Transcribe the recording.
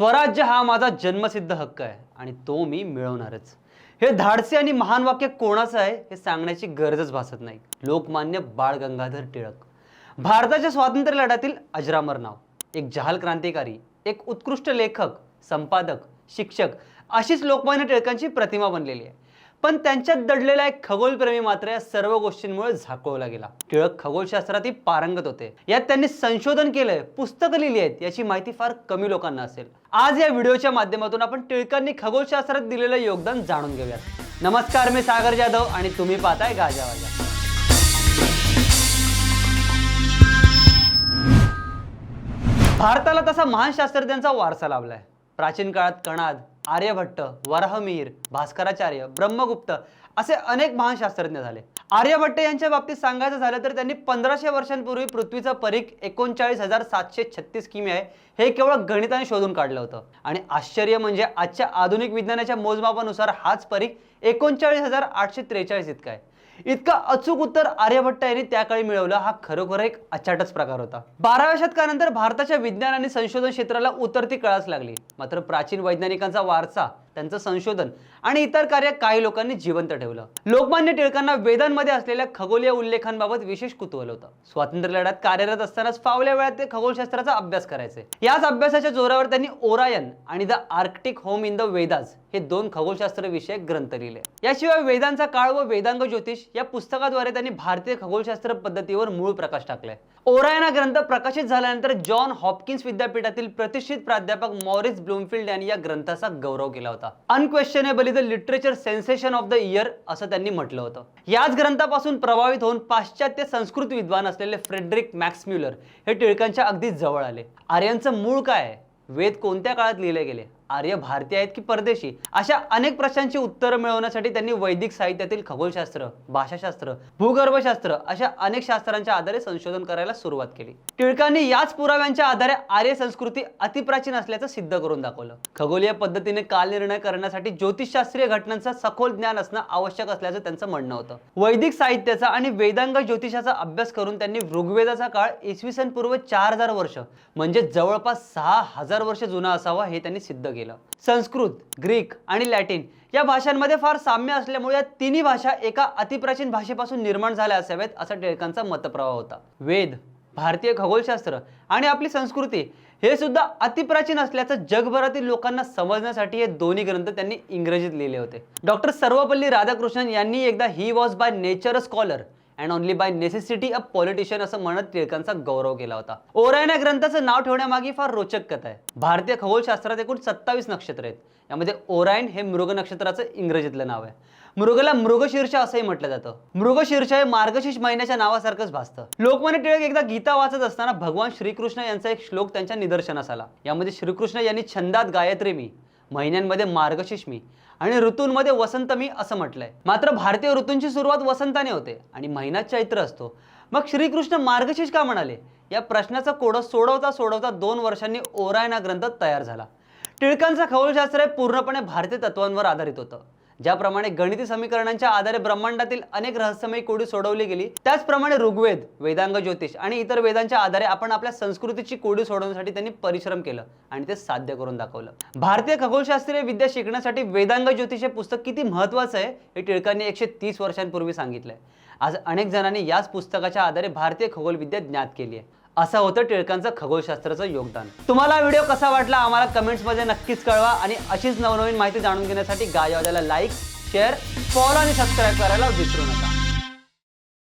स्वराज्य हा माझा जन्मसिद्ध हक्क आहे आणि तो मी मिळवणारच. हे धाडसे आणि महान वाक्य कोणाचं आहे हे सांगण्याची गरजच भासत नाही. लोकमान्य बाळ गंगाधर टिळक. भारताच्या स्वातंत्र्य लढ्यातील अजरामर नाव. एक जहाल क्रांतिकारी एक उत्कृष्ट लेखक संपादक शिक्षक अशीच लोकमान्य टिळकांची प्रतिमा बनलेली आहे. पण त्यांच्यात दडलेला एक खगोलप्रेमी मात्र या सर्व गोष्टींमुळे झाकोळला गेला. टिळक खगोलशास्त्रातही पारंगत होते. यात त्यांनी संशोधन केलंय पुस्तकं लिहिली आहेत याची माहिती फार कमी लोकांना असेल. आज या व्हिडिओच्या माध्यमातून आपण टिळकांनी खगोलशास्त्रात दिलेलं योगदान जाणून घेऊयात. नमस्कार मी सागर जाधव आणि तुम्ही पाहताय गाजावाजा भारताला तसा महान शास्त्रज्ञांचा वारसा लाभलाय. प्राचीन काळात कणाद आर्यभट्ट वराहमिहीर भास्कराचार्य ब्रह्मगुप्त असे अनेक महान शास्त्रज्ञ झाले. आर्यभट्ट यांच्या बाबतीत सांगायचं झालं तर त्यांनी पंधराशे वर्षांपूर्वी पृथ्वीचा परीख एकोणचाळीस हजार सातशे छत्तीस किमी आहे हे केवळ गणिताने शोधून काढलं होतं. आणि आश्चर्य म्हणजे आजच्या आधुनिक विज्ञानाच्या मोजमापानुसार हाच परीख एकोणचाळीस हजार आठशे त्रेचाळीस इतका आहे. इतका अचूक उत्तर आर्यभट्ट यांनी त्या काळी मिळवलं हा खरोखर एक अचाटच प्रकार होता. बाराव्या शतकानंतर भारताच्या विज्ञान आणि संशोधन क्षेत्राला उतरती कळाच लागली. मात्र प्राचीन वैज्ञानिकांचा वारसा त्यांचं संशोधन. आणि इतर कार्य काही लोकांनी जिवंत ठेवलं. लोकमान्य टिळकांना वेदांमध्ये असलेल्या खगोलीय उल्लेखांबाबत विशेष कुतूहल होतं. स्वातंत्र्य लढ्यात कार्यरत असतानाच फावल्या वेळात ते खगोलशास्त्राचा अभ्यास करायचे. याच अभ्यासाच्या जोरावर त्यांनी ओरायन आणि the Arctic home in the Vedas हे दोन खगोलशास्त्र विषयक ग्रंथ लिहिले. याशिवाय वेदांचा काळ व वेदांग ज्योतिष या पुस्तकाद्वारे त्यांनी भारतीय खगोलशास्त्र पद्धतीवर मूळ प्रकाश टाकलाय. ओरायना ग्रंथ प्रकाशित झाल्यानंतर जॉन हॉपकिन्स विद्यापीठातील प्रतिष्ठित प्राध्यापक मॉरिस ब्लूमफिल्ड यांनी या ग्रंथाचा गौरव केला होता. Unquestionably the literature sensation of the year असं त्यांनी म्हटलं होतं. याच ग्रंथापासून प्रभावित होऊन पाश्चात्य संस्कृत विद्वान असलेले फ्रेडरिक मॅक्सम्युलर हे टिळकांच्या अगदी जवळ आले. आर्यांचं मूळ काय आहे? वेद कोणत्या काळात लिहिले गेले? आर्य भारतीय आहेत की परदेशी? अशा अनेक प्रश्नांची उत्तरं मिळवण्यासाठी त्यांनी वैदिक साहित्यातील खगोलशास्त्र भाषाशास्त्र भूगर्भशास्त्र अशा अनेक शास्त्रांच्या आधारे संशोधन करायला सुरुवात केली. टिळकांनी याच पुराव्यांच्या आधारे आर्य संस्कृती अतिप्राचीन असल्याचं सिद्ध करून दाखवलं. खगोलीय पद्धतीने कालनिर्णय करण्यासाठी ज्योतिषशास्त्रीय घटनांचं सखोल ज्ञान असणं आवश्यक असल्याचं त्यांचं म्हणणं होतं. वैदिक साहित्याचा आणि वेदांग ज्योतिषाचा अभ्यास करून त्यांनी ऋग्वेदाचा काळ इसवी सन पूर्व चार हजार वर्ष म्हणजे जवळपास सहा हजार वर्ष जुना असावा हे त्यांनी सिद्ध केलं. संस्कृत ग्रीक आणि लॅटिन या भाषांमध्ये फार साम्य असल्यामुळे या तिन्ही भाषा एका अतिप्राचीन भाषेपासून निर्माण झाल्या असाव्यात असा टिळकांचा मतप्रवाह होता. वेद भारतीय खगोलशास्त्र आणि आपली संस्कृती हे सुद्धा अतिप्राचीन असल्याचं जगभरातील लोकांना समजण्यासाठी हे दोन्ही ग्रंथ त्यांनी इंग्रजीत लिहिले होते. डॉक्टर सर्वपल्ली राधाकृष्णन यांनी एकदा he was by nature scholar and only by necessity a politician असं म्हणत टिळकांचा गौरव केला होता. ओरायन या ग्रंथाचं नाव ठेवण्यामागे फार रोचक कथा आहे. भारतीय खगोलशास्त्रात एकूण सत्तावीस नक्षत्र आहेत. यामध्ये ओरायन हे मृग नक्षत्राचं इंग्रजीतलं नाव आहे. मृगला मृगशीर्ष असंही म्हटलं जातं. मृगशीर्ष हे मार्गशीर्ष महिन्याच्या नावासारखंच भासतं. लोकमान्य टिळक एकदा गीता वाचत असताना भगवान श्रीकृष्ण यांचा एक श्लोक त्यांच्या निदर्शनास आला. यामध्ये श्रीकृष्ण यांनी छंदात गायत्री मी. महिन्यांमध्ये मार्गशीर्ष मी आणि ऋतूंमध्ये वसंत मी असं म्हटलंय. मात्र भारतीय ऋतूंची सुरुवात वसंताने होते आणि महिना चैत्र असतो. मग श्रीकृष्ण मार्गशीर्ष का म्हणाले? या प्रश्नाचा कोडं सोडवता सोडवता दोन वर्षांनी ओरायना ग्रंथ तयार झाला. टिळकांचं खगोलशास्त्र हे पूर्णपणे भारतीय तत्वांवर आधारित होतं. ज्याप्रमाणे गणिती समीकरणांच्या आधारे ब्रह्मांडातील अनेक रहस्यमय कोडी सोडवली गेली त्याचप्रमाणे ऋग्वेद वेदांग ज्योतिष आणि इतर वेदांच्या आधारे आपण आपल्या संस्कृतीची कोडी सोडवण्यासाठी त्यांनी परिश्रम केलं आणि ते साध्य करून दाखवलं. भारतीय खगोलशास्त्रीय विद्या शिकण्यासाठी वेदांग ज्योतिष हे पुस्तक किती महत्वाचं आहे हे टिळकांनी एकशे तीस वर्षांपूर्वी सांगितलंय. आज अनेक जणांनी याच पुस्तकाच्या आधारे भारतीय खगोलविद्या ज्ञात केली आहे. असं होतं टिळकांचं खगोलशास्त्राचं योगदान. तुम्हाला व्हिडिओ कसा वाटला आम्हाला कमेंट्समध्ये नक्कीच कळवा आणि अशीच नवनवीन माहिती जाणून घेण्यासाठी गायवाद्याला लाईक शेअर फॉलो आणि सबस्क्राईब करायला विसरू नका.